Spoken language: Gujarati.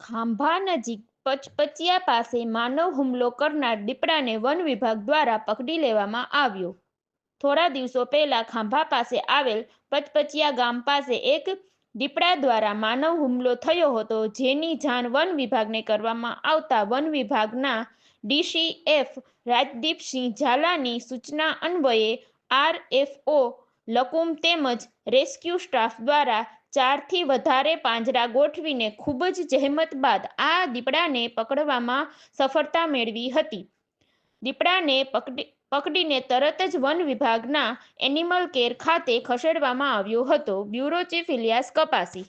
ખાંભા નજીક પચપચિયા પાસે માનવ હુમલો કરનાર દીપડાને વન વિભાગ દ્વારા પકડી લેવામાં આવ્યો. થોડા દિવસો પહેલા ખાંભા પાસે આવેલ પચપચિયા ગામ પાસે એક દીપડા દ્વારા માનવ હુમલો થયો હતો, જેની જાણ વન વિભાગને કરવામાં આવતા વન વિભાગના ડીસીએફ રાજદીપસિંહ ઝાલાની સૂચના અન્વયે આરએફઓ લકુમ તેમજ રેસ્ક્યુ સ્ટાફ દ્વારા ચારથી વધારે પાંજરા ગોઠવીને ખૂબ જ જહેમત બાદ આ દીપડાને પકડવામાં સફળતા મેળવી હતી. દીપડાને પકડી, પકડીને તરત જ વન વિભાગના એનિમલ કેર ખાતે ખસેડવામાં આવ્યો હતો. બ્યુરો ચીફ ઇલિયાસ કપાસી